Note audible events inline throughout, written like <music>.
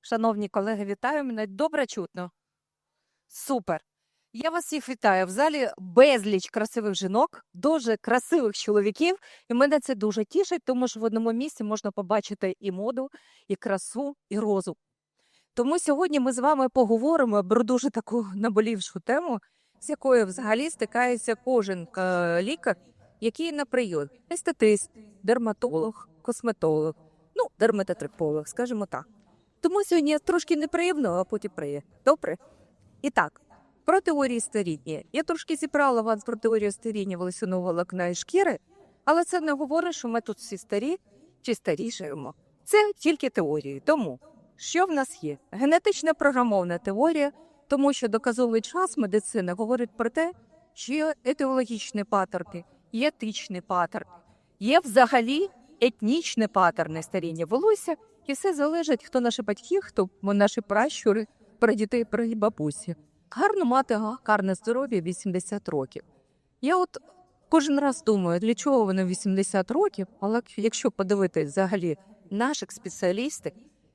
Шановні колеги, вітаю мене. Добре чутно. Супер. Я вас всіх вітаю. В залі безліч красивих жінок, дуже красивих чоловіків. І мене це дуже тішить, тому що в одному місці можна побачити і моду, і красу, і розум. Тому сьогодні ми з вами поговоримо про дуже таку наболівшу тему, з якою взагалі стикається кожен е, лікар, який на прийом. Естетист, дерматолог, косметолог, ну, дерматотерапевт, скажімо так. Тому сьогодні трошки неприємно, а потім приємно. Добре? І так, про теорії старіння. Я трошки зібрала вас про теорію старіння волосяного волокна і шкіри, але це не говорить, що ми тут всі старі чи старішаємо. Це тільки теорії. Тому що в нас є? Генетична програмована теорія, тому що доказовий час медицини говорить про те, що є етіологічні паттерни, є етичні паттерни, є взагалі етнічні паттерни старіння волосся, і все залежить, хто наші батьки, хто наші пращури, прадіти, бабусі. Гарно мати гарне здоров'я 80 років. Я от кожен раз думаю, для чого вони 80 років, але якщо подивитись взагалі наших спеціалістів,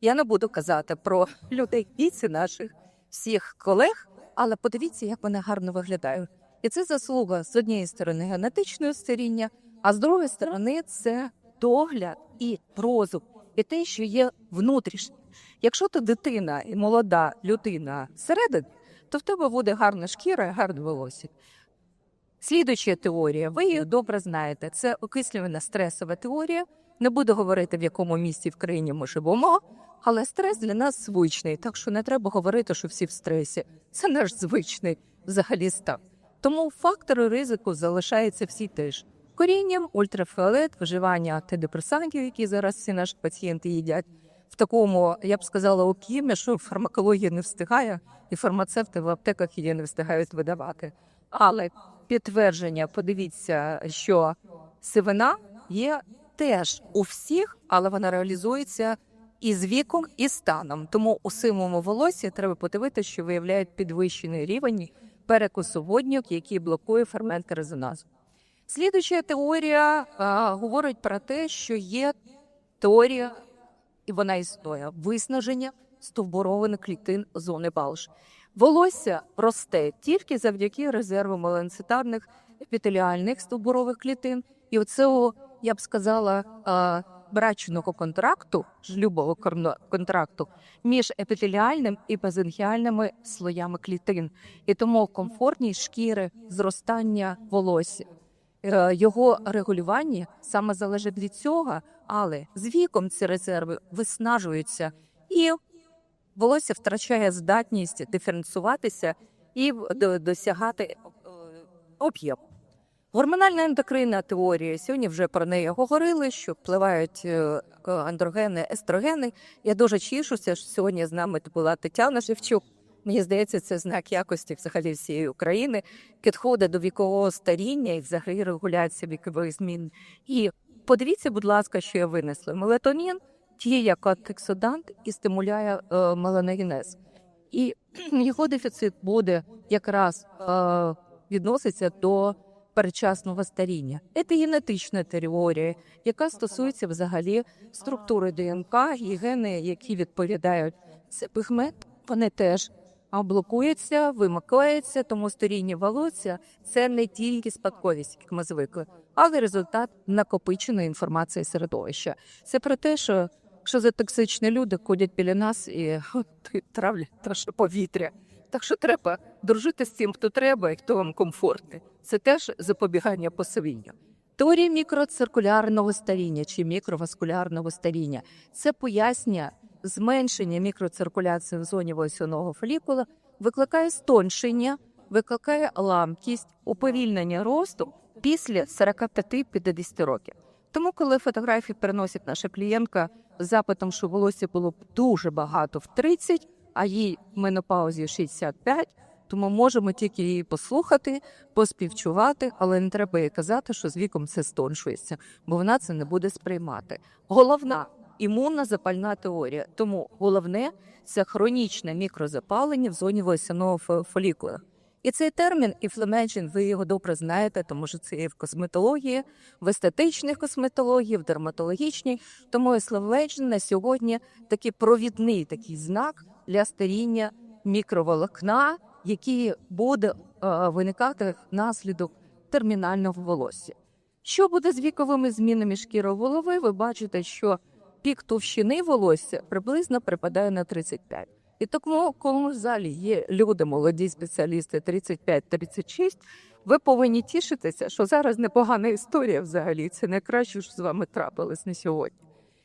я не буду казати про <laughs> людей віці наших всіх колег, але подивіться, як вони гарно виглядають. І це заслуга з однієї сторони генетичного старіння, а з другої сторони це догляд і розум, і те, що є внутрішнє. Якщо ти дитина і молода людина всередині, то в тебе буде гарна шкіра і гарне волосся. Слідуюча теорія, ви її добре знаєте. Це окислювана стресова теорія. Не буду говорити, в якому місці в країні ми живемо, але стрес для нас звичний, так що не треба говорити, що всі в стресі. Це наш звичний взагалі стан. Тому фактори ризику залишаються всі теж. Корінням, ультрафіолет, вживання антидепресантів, які зараз всі наші пацієнти їдять, в такому, я б сказала, об'ємі, що фармакологія не встигає, і фармацевти в аптеках її не встигають видавати. Але підтвердження, подивіться, що сивина є теж у всіх, але вона реалізується і з віком, і станом. Тому у сивому волосі треба подивитися, що виявляють підвищений рівень перекусу воднюк, який блокує фермент резоназу. Слідуюча теорія а, говорить про те, що є теорія, і вона існує виснаження стовбурованих клітин зони Балш. Волосся росте тільки завдяки резерву меланцитарних епітеліальних стовбурових клітин. І оцього, я б сказала, а, брачного контракту, шлюбового контракту між епітеліальним і базенхіальними слоями клітин. І тому комфортність шкіри, зростання волосся. Е, Його регулювання саме залежить від цього, але з віком ці резерви виснажуються, і волосся втрачає здатність диференціюватися і досягати е, об'єм. Гормональна ендокринна теорія. Сьогодні вже про неї говорили, що впливають е, андрогени, естрогени. Я дуже тішуся, що сьогодні з нами була Тетяна Шевчук. Мені здається, це знак якості взагалі всієї України, підходить до вікового старіння і взагалі регуляція вікових змін. І подивіться, будь ласка, що я винесла. Мелатонін діє як антиоксидант і стимуляє е, меланогенез. І його дефіцит буде якраз е, відноситься до передчасного старіння. Це генетична теорія, яка стосується взагалі структури ДНК і гени, які відповідають це пігмент, вони теж а, блокуються, вимикаються, тому старіння волосся це не тільки спадковість, як ми звикли, але результат накопиченої інформації середовища. Це про те, що що за токсичні люди ходять біля нас <laughs> і травлять наше повітря. Так що треба дружити з тим, хто треба і хто вам комфортний. Це теж запобігання посивінню. Теорія мікроциркулярного старіння чи мікроваскулярного старіння це пояснює зменшення мікроциркуляції в зоні волосяного фолікула, викликає стоншення, викликає ламкість, уповільнення росту після 45-50 років. Тому, коли фотографії приносить наша клієнтка з запитом, що волосся було б дуже багато в 30, а їй в менопаузі 65, тому можемо тільки її послухати, поспівчувати, але не треба їй казати, що з віком це стоншується, бо вона це не буде сприймати. Головна імунна запальна теорія. Тому головне це хронічне мікрозапалення в зоні волосяного фо- фолікула. І цей термін інфламейшн, ви його добре знаєте, тому що це є в косметології, в естетичній косметології, в дерматологічній. Тому інфламейшн на сьогодні такий провідний такий знак для старіння мікроволокна, який буде е, виникати внаслідок термінального волосся. Що буде з віковими змінами шкіри голови? Ви бачите, що пік товщини волосся приблизно припадає на 35. І тому, коли в залі є люди, молоді спеціалісти 35-36, ви повинні тішитися, що зараз непогана історія взагалі. Це найкраще, що з вами трапилось на сьогодні.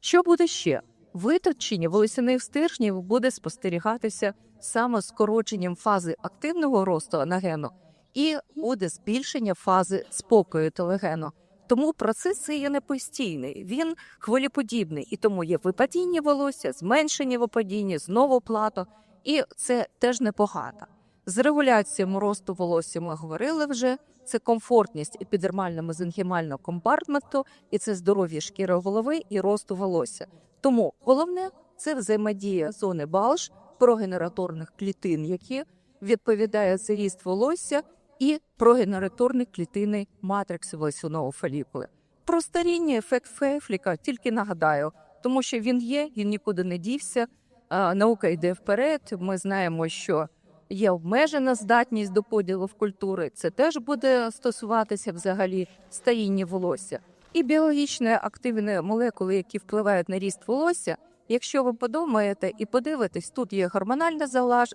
Що буде ще? Виточення волосяних стержнів буде спостерігатися саме скороченням фази активного росту анагену і буде збільшення фази спокою телегену. Тому процес є не постійний, він хвилеподібний, і тому є випадіння волосся, зменшення випадіння, знову плато, і це теж непогано. З регуляцією росту волосся ми говорили вже. Це комфортність епідермально-мезенхімального компартменту, і це здоров'я шкіри голови і росту волосся. Тому головне це взаємодія зони балж, прогенераторних клітин, які відповідають за ріст волосся, і прогенераторні клітини матрикси волосяного фолікули. Про старіння ефект Фейфліка тільки нагадаю, тому що він є, він нікуди не дівся. Наука йде вперед. Ми знаємо, що є обмежена здатність до поділу в культури. Це теж буде стосуватися взагалі старіння волосся. І біологічно активні молекули, які впливають на ріст волосся. Якщо ви подумаєте і подивитесь, тут є гормональна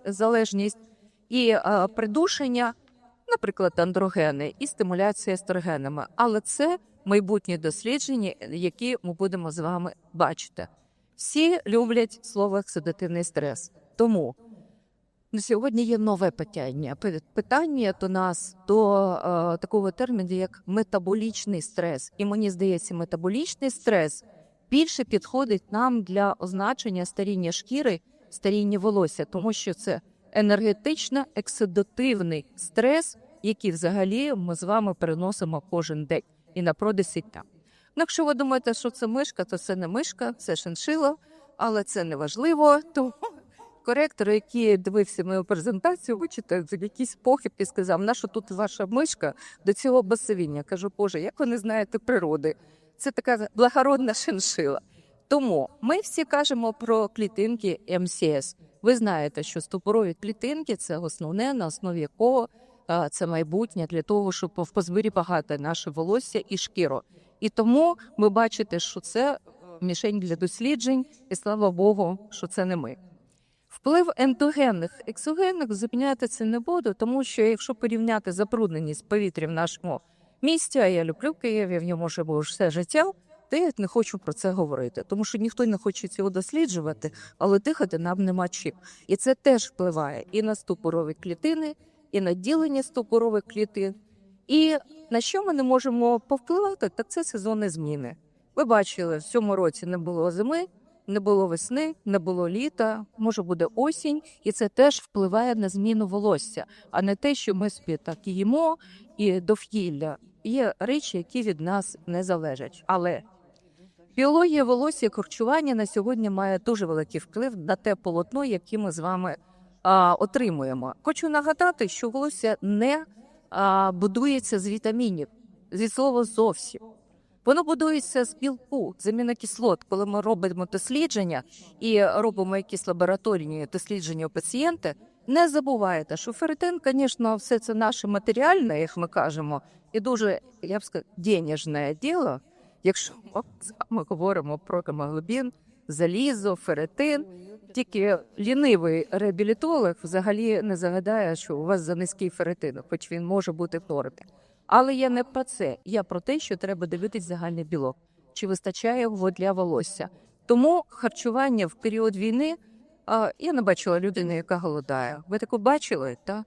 залежність і придушення, наприклад, андрогени і стимуляція естрогенами. Але це майбутні дослідження, які ми будемо з вами бачити. Всі люблять слово оксидативний стрес. Тому на сьогодні є нове питання. Питання до нас до е, такого терміну, як метаболічний стрес. І мені здається, метаболічний стрес більше підходить нам для означення старіння шкіри, старіння волосся, тому що це енергетично ексидативний стрес, який взагалі ми з вами переносимо кожен день і на продесіття. Ну, якщо ви думаєте, що це мишка, то це не мишка, це шиншила, але це не важливо. <laughs> Тому коректор, який дивився мою презентацію, вичитав за якийсь похиб і сказав, нащо тут ваша мишка до цього басовіння. Кажу, Боже, як ви не знаєте природи? Це така благородна шиншила. Тому ми всі кажемо про клітинки МСС. Ви знаєте, що стопорові клітинки це основне, на основі якого це майбутнє для того, щоб позберігати наше волосся і шкіру. І тому ви бачите, що це е, мішень для досліджень, і слава Богу, що це не ми. Вплив ендогенних ексогенних зупиняти це не буду, тому що якщо порівняти забрудненість повітря в нашому місті, а я люблю Київ, я в ньому живу все життя, я не хочу про це говорити, тому що ніхто не хоче цього досліджувати, але дихати нам нема чим. І це теж впливає і на стопорові клітини, і на ділення стопорових клітин. І на що ми не можемо повпливати, так це сезонні зміни. Ви бачили, в цьому році не було зими, не було весни, не було літа, може буде осінь, і це теж впливає на зміну волосся, а не те, що ми собі так їмо і довкілля. Є речі, які від нас не залежать. Але біологія волосся і харчування на сьогодні має дуже великий вплив на те полотно, яке ми з вами а, отримуємо. Хочу нагадати, що волосся не а, будується з вітамінів, зі слова зовсім. Воно будується з білку, з амінокислот. Коли ми робимо дослідження і робимо якісь лабораторні дослідження у пацієнта, не забувайте, що ферритин, звісно, все це наше матеріальне, як ми кажемо, і дуже, я б сказала, денежне діло. Якщо ми говоримо про гемоглобін, залізо, ферритин, тільки лінивий реабілітолог взагалі не загадає, що у вас за низький ферритин, хоч він може бути в нормі. Але я не про це. Я про те, що треба дивитись загальний білок, чи вистачає його для волосся. Тому харчування в період війни а, я не бачила людини, яка голодає. Ви таку бачили? Та?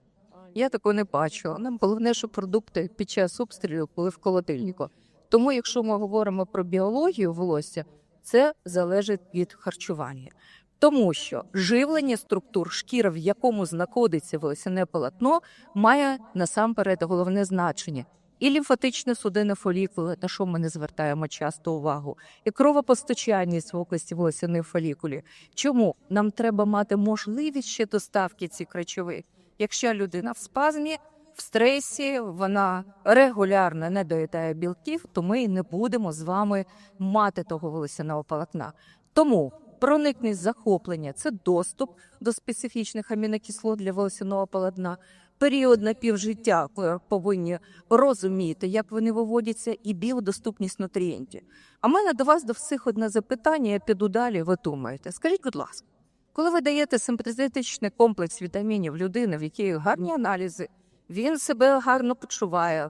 Я такого не бачила. Нам головне, щоб продукти під час обстрілів були в холодильнику. Тому, якщо ми говоримо про біологію волосся, це залежить від харчування. Тому що живлення структур шкіри, в якому знаходиться волосяне полотно, має насамперед головне значення. І лімфатичне судинне фолікули, на що ми не звертаємо часто увагу, і кровопостачальність в області волосяних фолікулів. Чому нам треба мати можливість ще доставки цих речовин? Якщо людина в спазмі, в стресі, вона регулярно не доїдає білків, то ми не будемо з вами мати того волосяного полотна. Тому проникність захоплення це доступ до специфічних амінокислот для волосяного полотна. Період напівжиття ви повинні розуміти, як вони виводяться, і біодоступність нутрієнтів. А в мене до вас до всіх одне запитання, я піду далі, ви думаєте. Скажіть, будь ласка, коли ви даєте симпатизичний комплекс вітамінів людини, в якій гарні аналізи, він себе гарно почуває,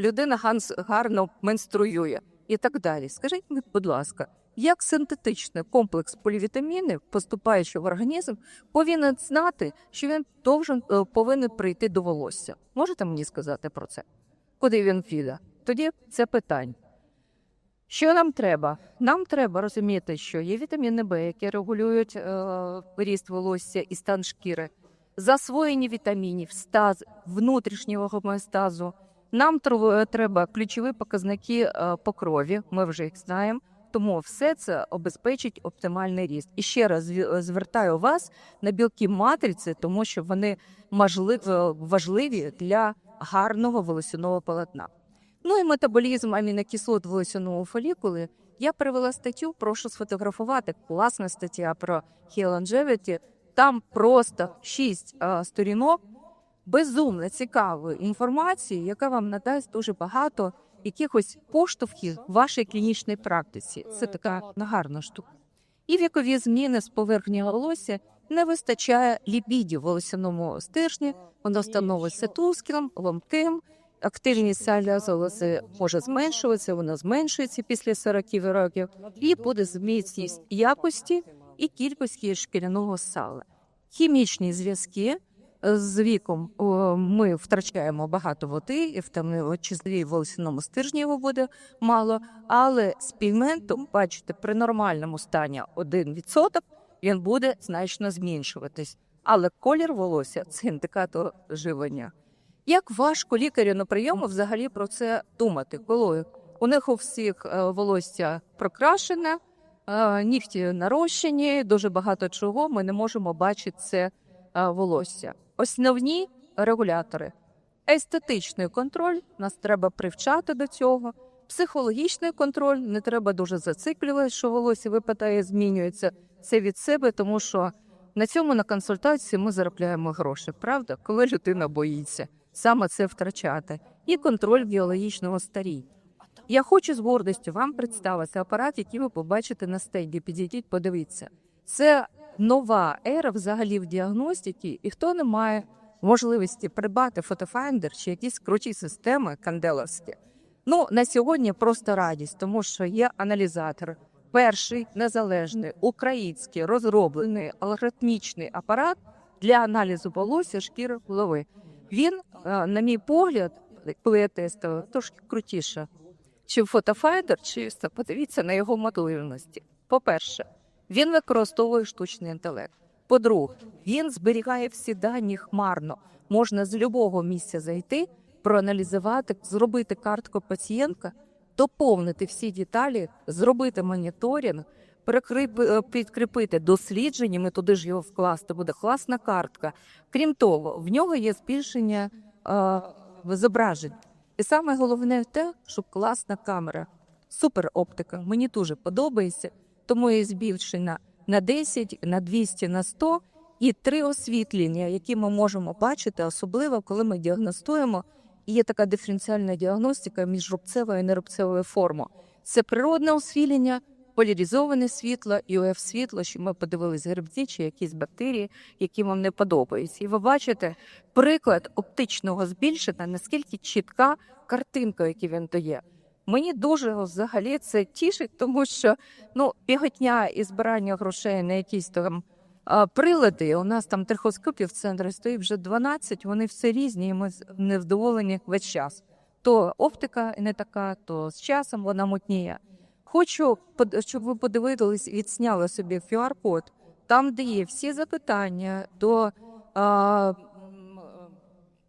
людина гарно менструює і так далі. Скажіть будь ласка, як синтетичний комплекс полівітамінів, поступаючи в організм, повинен знати, що він должен, е, повинен прийти до волосся? Можете мені сказати про це? Куди він піде? Тоді це питання. Що нам треба? Нам треба розуміти, що є вітаміни Б, які регулюють е, ріст волосся і стан шкіри, засвоєння вітамінів, стаз внутрішнього гомеостазу. Нам тр- треба ключові показники е, по крові, ми вже їх знаємо. Тому все це обезпечить оптимальний ріст. І ще раз звертаю вас на білки матриці, тому що вони важливі для гарного волосяного полотна. Ну і метаболізм амінокислот волосяного фолікули. Я привела статтю, прошу сфотографувати. Класна стаття про Longevity. Там просто шість сторінок безумно цікавої інформації, яка вам надасть дуже багато якихось поштовхів в вашій клінічній практиці. Це така гарна штука. І вікові зміни з поверхні волосся не вистачає ліпідів в волосяному стержні, воно становиться туским, ломким. Активність сальної залози може зменшуватися, вона зменшується після 40 років, і буде зміцність якості і кількості шкіряного сала. Хімічні зв'язки е, з віком ми втрачаємо багато води, і в тому числі в волосяному стержні його буде мало. Але з пігментом, бачите, при нормальному стані 1% він буде значно зменшуватись. Але колір волосся це індикатор живлення. Як важко лікарю на прийому взагалі про це думати, коли у них у всіх е, волосся прокрашене, нігті нарощені, дуже багато чого ми не можемо бачити це волосся. Основні регулятори. Естетичний контроль, нас треба привчати до цього. Психологічний контроль, не треба дуже зациклювати, що волосся випадає, змінюється. Це від себе, тому що на цьому на консультації ми заробляємо гроші, правда? Коли людина боїться саме це втрачати. І контроль біологічного старіння. Я хочу з гордістю вам представити апарат, який ви побачите на стенді. Підійдіть, подивіться. Це нова ера взагалі в діагностиці, і хто не має можливості придбати фотофайндер чи якісь круті системи канделовські. Ну на сьогодні просто радість, тому що є аналізатор. Перший незалежний український розроблений алгоритмічний апарат для аналізу волосся шкіри голови. Він, е, на мій погляд, коли я тестувала, трошки крутіше, чи фотофайдер, чисто подивіться на його можливості. По-перше, він використовує штучний інтелект. По-друге, він зберігає всі дані хмарно. Можна з будь-якого місця зайти, проаналізувати, зробити картку пацієнта, доповнити всі деталі, зробити моніторинг, е, підкріпити дослідженнями, туди ж його вкласти буде класна картка. Крім того, в нього є збільшення е, зображень. І саме головне те, що класна камера, супер оптика. Мені дуже подобається, тому є збільшена на 10, на 200, на 100 і три освітлення, які ми можемо бачити, особливо коли ми діагностуємо. І є така диференціальна діагностика між рубцевою і нерубцевою формою. Це природне освітлення, поляризоване світло і УФ світло, що ми подивилися грибці чи якісь бактерії, які вам не подобаються. І ви бачите приклад оптичного збільшення, наскільки чітка картинка, яку він дає. Мені дуже взагалі це тішить, тому що ну біготня і збирання грошей на якісь там прилади. У нас там трихоскопів в центрі стоїть вже 12, Вони все різні, і ми невдоволені весь час. То оптика не така, то з часом вона мутніє. Хочу, щоб ви подивились, відсняли собі QR-код, там, де є всі запитання до, а,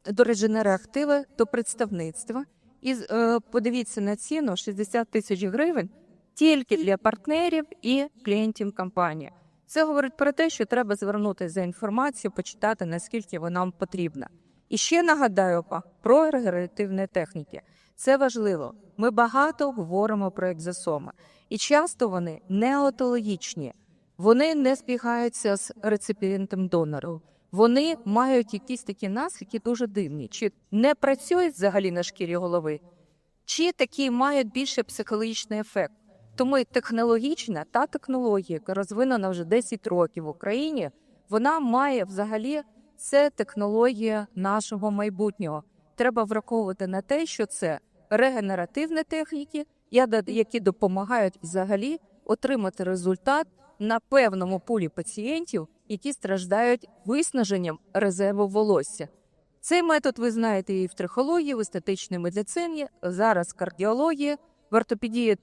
до реженера активи, до представництва. І е, подивіться на ціну 60 тисяч гривень тільки для партнерів і клієнтів компанії. Це говорить про те, що треба звернутися за інформацією, почитати, наскільки вона нам потрібна. І ще нагадаю про регенеративні техніки. Це важливо. Ми багато говоримо про екзосоми, і часто вони неотологічні. Вони не збігаються з реципієнтом донору. Вони мають якісь такі наслідки дуже дивні, чи не працюють взагалі на шкірі голови, чи такі мають більше психологічний ефект. Тому технологічна та технологія, яка розвинена вже 10 років в Україні, вона має взагалі це технологія нашого майбутнього. Треба враховувати на те, що це регенеративні техніки, які допомагають взагалі отримати результат на певному пулі пацієнтів, які страждають виснаженням резерву волосся. Цей метод ви знаєте і в трихології, в естетичній медицині, зараз кардіології, в ортопедії,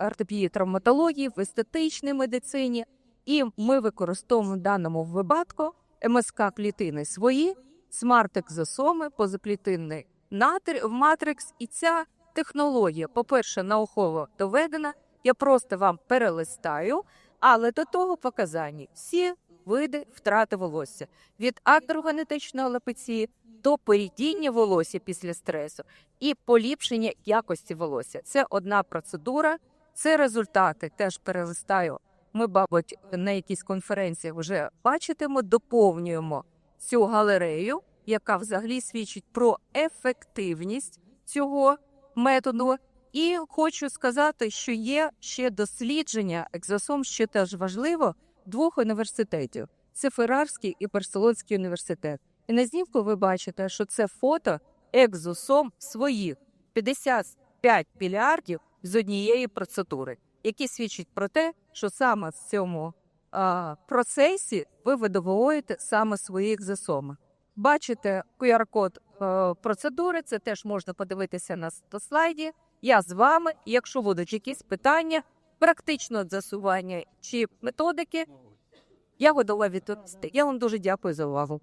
ортопедії травматології, в естетичній медицині. І ми використовуємо в даному випадку МСК клітини свої, смарт-екзосоми, позаклітинний натр- матрикс. І ця технологія, по-перше, науково доведена. Я просто вам перелистаю, але до того показані всі види втрати волосся від акрогенетичної алопеції до порідіння волосся після стресу і поліпшення якості волосся. Це одна процедура, це результати. Теж перелистаю. Ми, мабуть, на якійсь конференції вже бачитимо, доповнюємо цю галерею, яка взагалі свідчить про ефективність цього методу. І хочу сказати, що є ще дослідження екзосом, що теж важливо, двох університетів: це Феррарський і Барселонський університет. І на знімку ви бачите, що це фото екзосом своїх 55 мільярдів з однієї процедури, які свідчать про те, що саме в цьому а, процесі ви видовуєте саме свої екзосоми. Бачите QR-код е, процедури, це теж можна подивитися на слайді. Я з вами. Якщо будуть якісь питання практичного засування чи методики, я готова відповісти. Я вам дуже дякую за увагу.